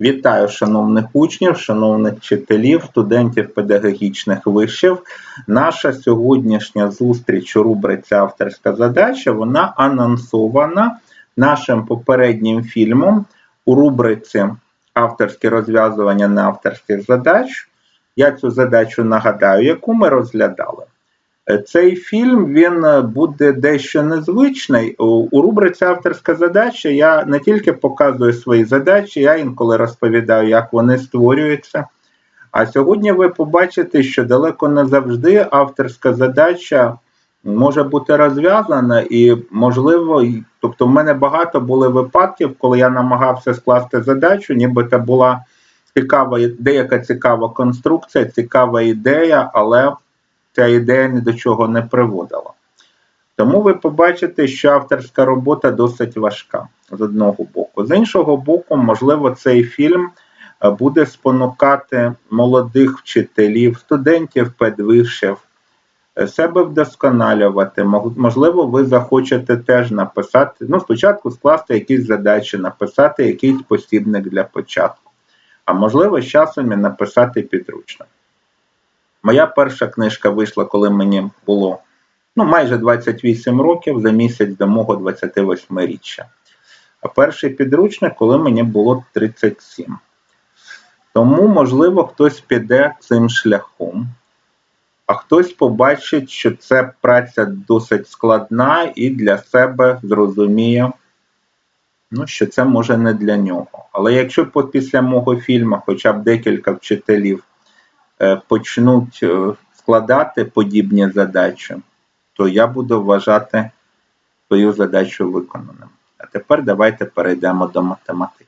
Вітаю шановних учнів, шановних вчителів, студентів педагогічних вишів. Наша сьогоднішня зустріч у рубриці Авторська задача вона анонсована нашим попереднім фільмом у рубриці Авторське розв'язування неавторських задач. Я цю задачу нагадаю, яку ми розглядали. Е, Цей фільм він е, буде дещо незвичний. У рубриці Авторська задача я не тільки показую свої задачі, я інколи розповідаю, як вони створюються. А сьогодні ви побачите, що далеко не завжди авторська задача може бути розв'язана, і, можливо, тобто, в мене багато були випадків, коли я намагався скласти задачу, нібито була цікава, деяка цікава конструкція, цікава ідея, але ця ідея ні до чого не приводила. Тому ви побачите, що авторська робота досить важка з одного боку. З іншого боку, можливо, цей фільм е, буде спонукати молодих вчителів, студентів педвишів, е, себе вдосконалювати. Можливо, ви захочете теж написати, ну, спочатку скласти якісь задачі, написати якийсь посібник для початку, а можливо, з часом і написати підручник. Моя перша книжка вийшла, коли мені було ну, майже 28 років за місяць до мого 28-річчя. А перший підручник, коли мені було 37. Тому, можливо, хтось піде цим шляхом, а хтось побачить, що це праця досить складна і для себе зрозуміє, ну, що це може не для нього. Але якщо після мого фільму хоча б декілька вчителів почнуть е, складати подібні задачі, то я буду вважати свою задачу виконаним. А тепер давайте перейдемо до математики.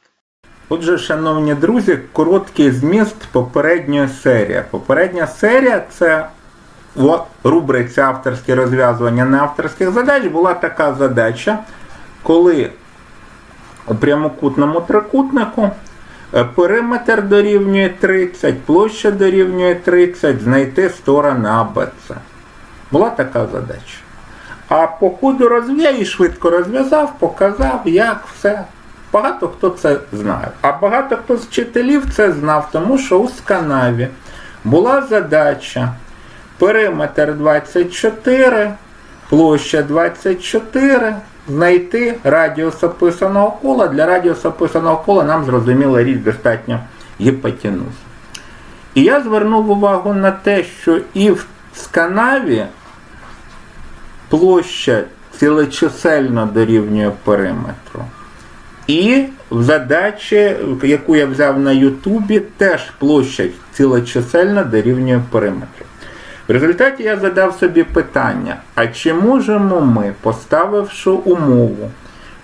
Отже, шановні друзі, короткий зміст попередньої серії. Попередня серія це в рубриці авторське розв'язування неавторських задач була така задача, коли у прямокутному трикутнику е, периметр дорівнює 30, площа дорівнює 30, знайти сторони АБЦ. Була така задача. А по розв'язку я швидко розв'язав, показав, як все. Багато хто це знає. А багато хто з вчителів це знав, тому що у сканаві була задача периметр 24, площа 24, знайти радіус описаного кола. Для радіуса описаного кола нам зрозуміла річ достатньо гіпотенуз. І я звернув увагу на те, що і в сканаві площа цілечисельно дорівнює периметру. І в задачі, яку я взяв на Ютубі, теж площа цілечисельно дорівнює периметру. В результаті я задав собі питання: а чи можемо ми, поставивши умову,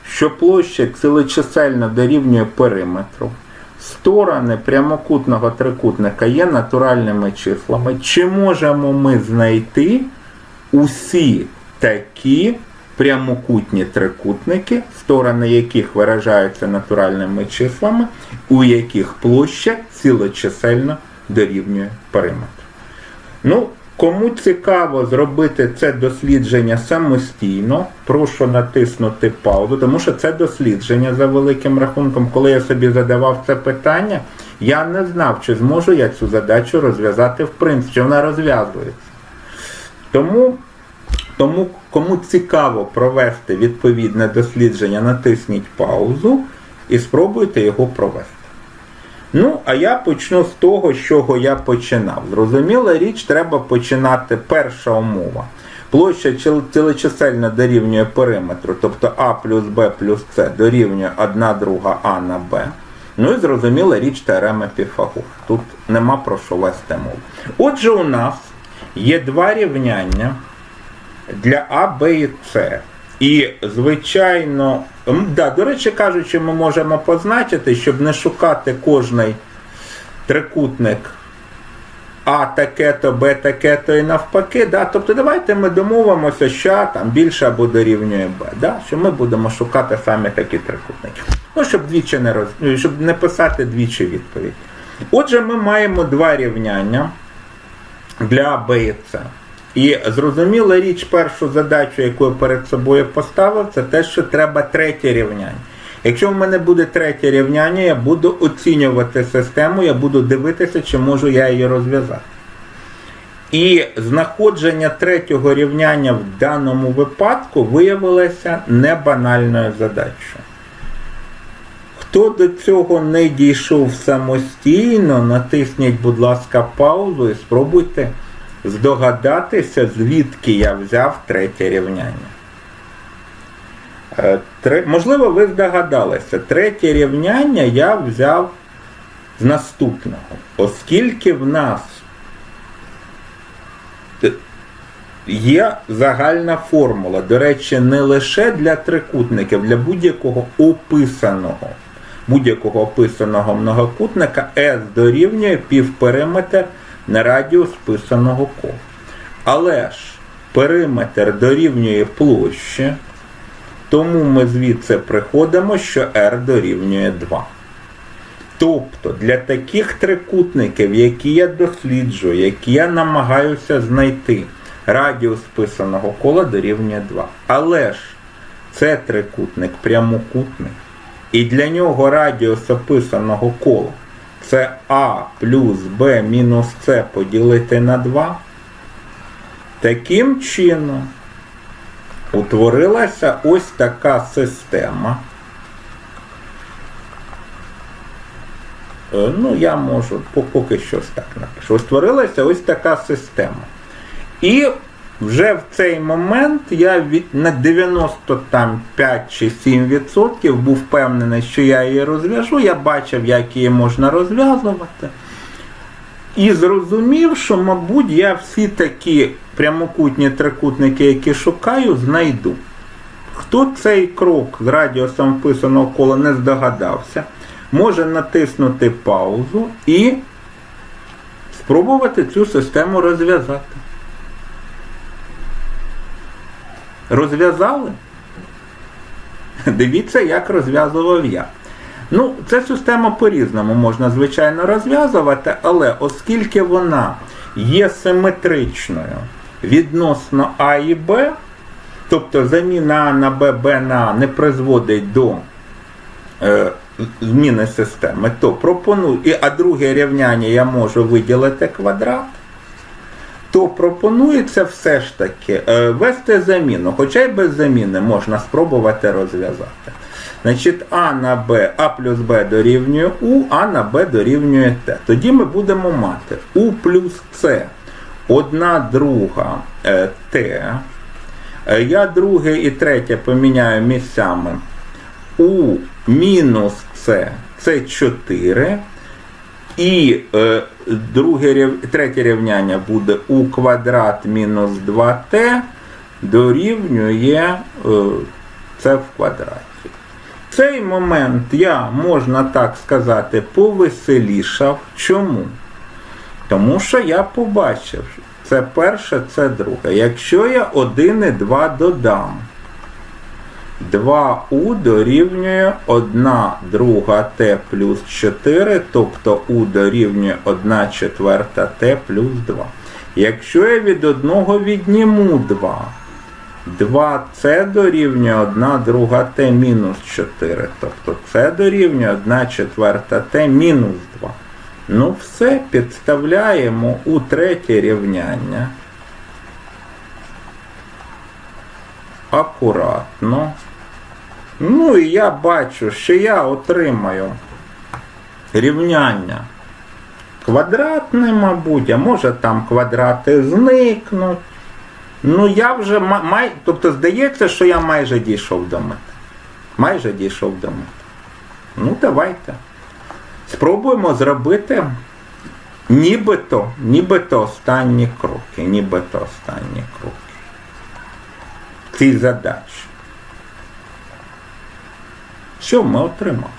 що площа цілечисельно дорівнює периметру, сторони прямокутного трикутника є натуральними числами, чи можемо ми знайти усі такі прямокутні трикутники, сторони яких виражаються натуральними числами, у яких площа цілочисельно дорівнює периметру. Ну, кому цікаво зробити це дослідження самостійно, прошу натиснути паузу, тому що це дослідження за великим рахунком. Коли я собі задавав це питання, я не знав, чи зможу я цю задачу розв'язати в принципі, чи вона розв'язується. Тому, тому кому цікаво провести відповідне дослідження, натисніть паузу і спробуйте його провести. Ну, а я почну з того, з чого я починав. Зрозуміла річ, треба починати перша умова. Площа цілечисельно дорівнює периметру, тобто А плюс Б плюс С дорівнює 1 друга А на Б. Ну і зрозуміла річ теореми Піфагора. Тут нема про що вести мову. Отже, у нас є два рівняння для А, Б і С. І, звичайно, да, до речі кажучи, ми можемо позначити, щоб не шукати кожний трикутник А таке-то, Б таке-то і навпаки. Да? Тобто давайте ми домовимося, що там більше або дорівнює Б. Да? Що ми будемо шукати саме такі трикутники. Ну, щоб двічі не роз... щоб не писати двічі відповідь. Отже, ми маємо два рівняння для Б і С. І зрозуміла річ, першу задачу, яку я перед собою поставив, це те, що треба третє рівняння. Якщо в мене буде третє рівняння, я буду оцінювати систему, я буду дивитися, чи можу я її розв'язати. І знаходження третього рівняння в даному випадку виявилося не банальною задачею. Хто до цього не дійшов самостійно, натисніть, будь ласка, паузу і спробуйте здогадатися, звідки я взяв третє рівняння. Е, Тре- Можливо, ви здогадалися, третє рівняння я взяв з наступного, оскільки в нас є загальна формула, до речі, не лише для трикутників, для будь-якого описаного, будь-якого описаного многокутника S дорівнює півпериметр на радіус писаного кола. Але ж периметр дорівнює площі, тому ми звідси приходимо, що R дорівнює 2. Тобто для таких трикутників, які я досліджую, які я намагаюся знайти, радіус писаного кола дорівнює 2. Але ж це трикутник прямокутний. І для нього радіус описаного кола це А плюс Б мінус С поділити на 2. Таким чином утворилася ось така система. Е, Ну, я можу поки що так напишу. Створилася ось така система. І вже в цей момент я на 95 чи 7% був впевнений, що я її розв'яжу. Я бачив, як її можна розв'язувати. І зрозумів, що, мабуть, я всі такі прямокутні трикутники, які шукаю, знайду. Хто цей крок з радіусом вписаного кола не здогадався, може натиснути паузу і спробувати цю систему розв'язати. Розв'язали? Дивіться, як розв'язував я. Ну, ця система по-різному можна, звичайно, розв'язувати, але оскільки вона є симетричною відносно А і Б, тобто заміна А на Б, Б на А не призводить до е, зміни системи, то пропоную, і, а друге рівняння я можу виділити квадрат, то пропонується все ж таки е, ввести заміну, хоча й без заміни можна спробувати розв'язати. Значить, А на Б, А плюс Б дорівнює У, А на Б дорівнює Т. Тоді ми будемо мати У плюс С, одна друга е, Т. Е, Я друге і третє поміняю місцями. У мінус С це 4. І е, друге, третє рівняння буде у квадрат мінус 2t дорівнює е, в квадраті. Цей момент я, можна так сказати, повеселішав. Чому? Тому що я побачив, це перше, це друге. Якщо я 1 і 2 додам, 2у дорівнює 1 друга t плюс 4, тобто у дорівнює 1 четверта t плюс 2. Якщо я від одного відніму 2, 2c дорівнює 1 друга t мінус 4, тобто c дорівнює 1 четверта t мінус 2. Ну все, підставляємо у третє рівняння. Акуратно. Ну і я бачу, що я отримаю рівняння квадратне, мабуть, а може там квадрати зникнуть. Ну я вже ма- май, тобто здається, що я майже дійшов до мети. Майже дійшов до мети. Ну, давайте. Спробуємо зробити нібито, нібито останні кроки, нібито останні кроки. Цій задачі. Що ми отримали?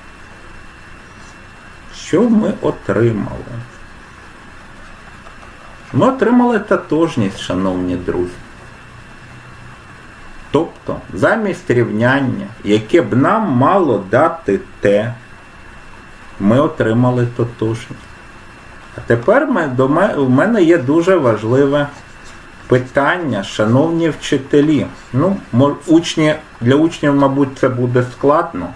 Що ми отримали? Ми отримали тотожність, шановні друзі. Тобто, замість рівняння, яке б нам мало дати те, ми отримали тотожність. А тепер ми, до мене, у мене є дуже важливе питання, шановні вчителі. Ну, учні, для учнів, мабуть, це буде складно.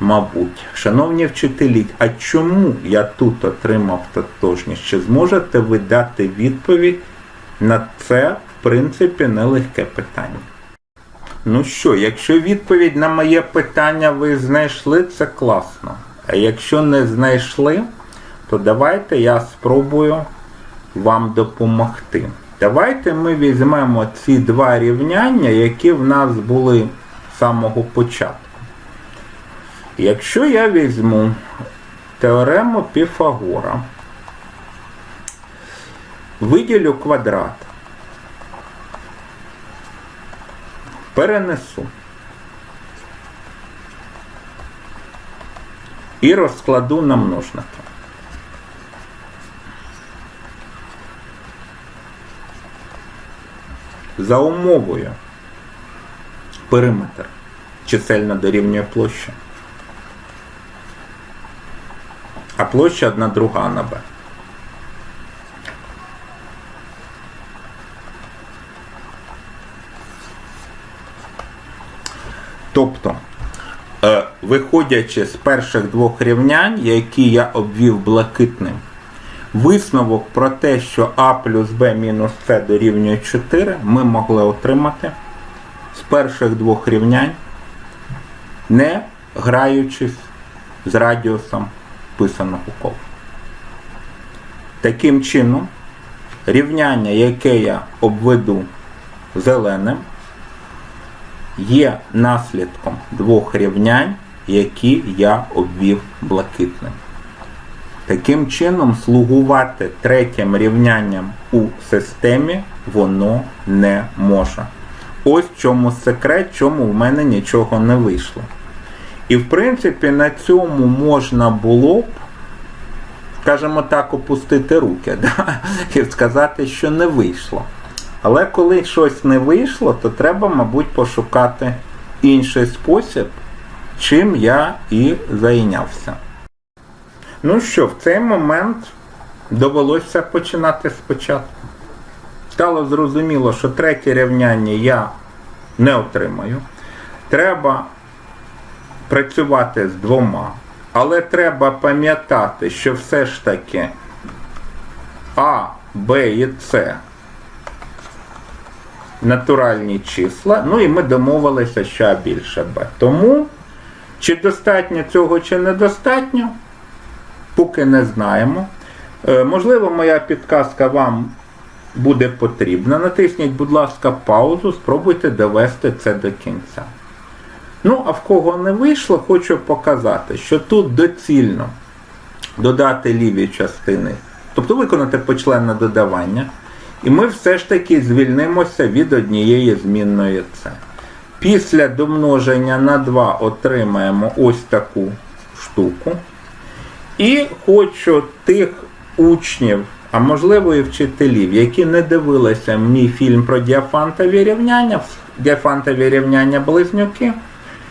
Мабуть, шановні вчителі, а чому я тут отримав тотожність? Чи зможете ви дати відповідь на це, в принципі, нелегке питання? Ну що, якщо відповідь на моє питання ви знайшли, це класно. А якщо не знайшли, то давайте я спробую вам допомогти. Давайте ми візьмемо ці два рівняння, які в нас були з самого початку. Якщо я візьму теорему Піфагора, виділю квадрат, перенесу і розкладу на множники. За умовою периметр чисельно дорівнює площі. А площа одна друга на b. Тобто, е, виходячи з перших двох рівнянь, які я обвів блакитним, висновок про те, що а плюс b мінус c дорівнює 4, ми могли отримати з перших двох рівнянь, не граючись з радіусом писаного кола. Таким чином, рівняння, яке я обведу зеленим, є наслідком двох рівнянь, які я обвів блакитним. Таким чином, слугувати третім рівнянням у системі воно не може. Ось в чому секрет, чому в мене нічого не вийшло. І в принципі на цьому можна було б, скажімо так, опустити руки да? і сказати, що не вийшло. Але коли щось не вийшло, то треба, мабуть, пошукати інший спосіб, чим я і зайнявся. Ну що, в цей момент довелося починати спочатку. Стало зрозуміло, що третє рівняння я не отримаю. Треба працювати з двома. Але треба пам'ятати, що все ж таки А, Б і С натуральні числа. Ну і ми домовилися, що більше Б. Тому, чи достатньо цього, чи недостатньо, поки не знаємо. Е, можливо, моя підказка вам буде потрібна. Натисніть, будь ласка, паузу, спробуйте довести це до кінця. Ну, а в кого не вийшло, хочу показати, що тут доцільно додати ліві частини, тобто виконати почленне додавання, і ми все ж таки звільнимося від однієї змінної С. Після домноження на 2 отримаємо ось таку штуку. І хочу тих учнів, а можливо і вчителів, які не дивилися мій фільм про діафантові рівняння, діафантові рівняння близнюки,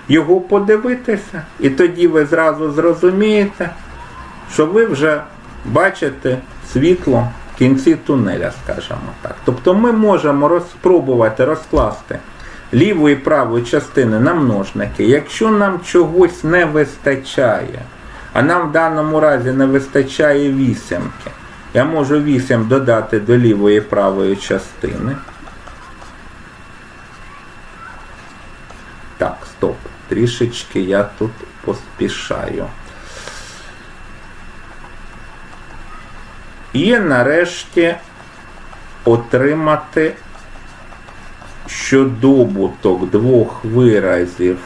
його подивитися, і тоді ви зразу зрозумієте, що ви вже бачите світло в кінці тунеля, скажімо так. Тобто ми можемо роз, спробувати розкласти ліву і праву частини на множники, якщо нам чогось не вистачає. А нам в даному разі не вистачає вісімки. Я можу 8 додати до лівої і правої частини. Так, стоп. Трішечки я тут поспішаю. І нарешті отримати що добуток двох виразів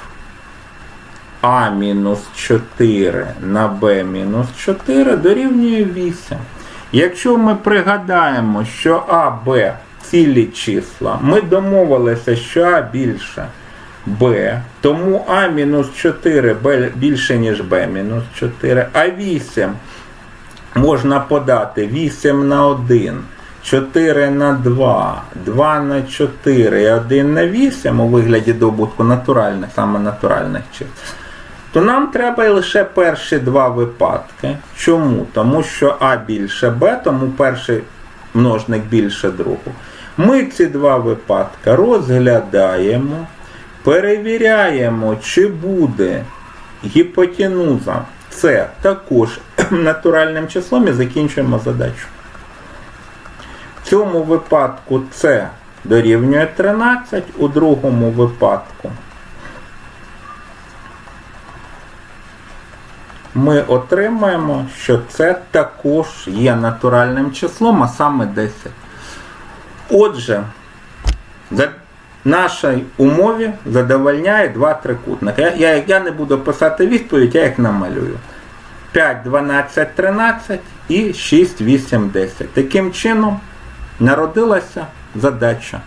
А-4 на Б-4 дорівнює 8. Якщо ми пригадаємо, що А, Б цілі числа, ми домовилися, що А більше Б, тому А-4 Б більше, ніж Б-4, а 8 можна подати 8 на 1. 4 на 2, 2 на 4 і 1 на 8 у вигляді добутку натуральних, саме натуральних чисел, то нам треба лише перші два випадки. Чому? Тому що А більше Б, тому перший множник більше другого. Ми ці два випадки розглядаємо, перевіряємо, чи буде гіпотенуза це також натуральним числом і закінчуємо задачу. В цьому випадку це дорівнює 13, у другому випадку ми отримаємо, що це також є натуральним числом, а саме 10. Отже, за нашій умові задовольняє два трикутники. Я, я, я не буду писати відповідь, я їх намалюю. 5, 12, 13 і 6, 8, 10. Таким чином народилася задача.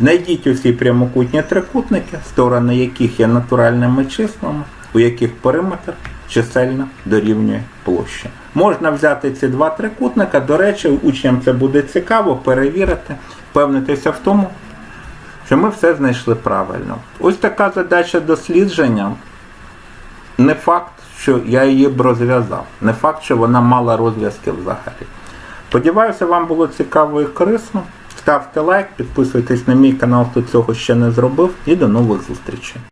Знайдіть усі прямокутні трикутники, сторони яких є натуральними числами, у яких периметр чисельно дорівнює площі. Можна взяти ці два трикутника, до речі, учням це буде цікаво перевірити, впевнитися в тому, що ми все знайшли правильно. Ось така задача дослідження. Не факт, що я її б розв'язав, не факт, що вона мала розв'язки взагалі. Сподіваюся, вам було цікаво і корисно. Ставте лайк, підписуйтесь на мій канал, хто цього ще не зробив, і до нових зустрічей.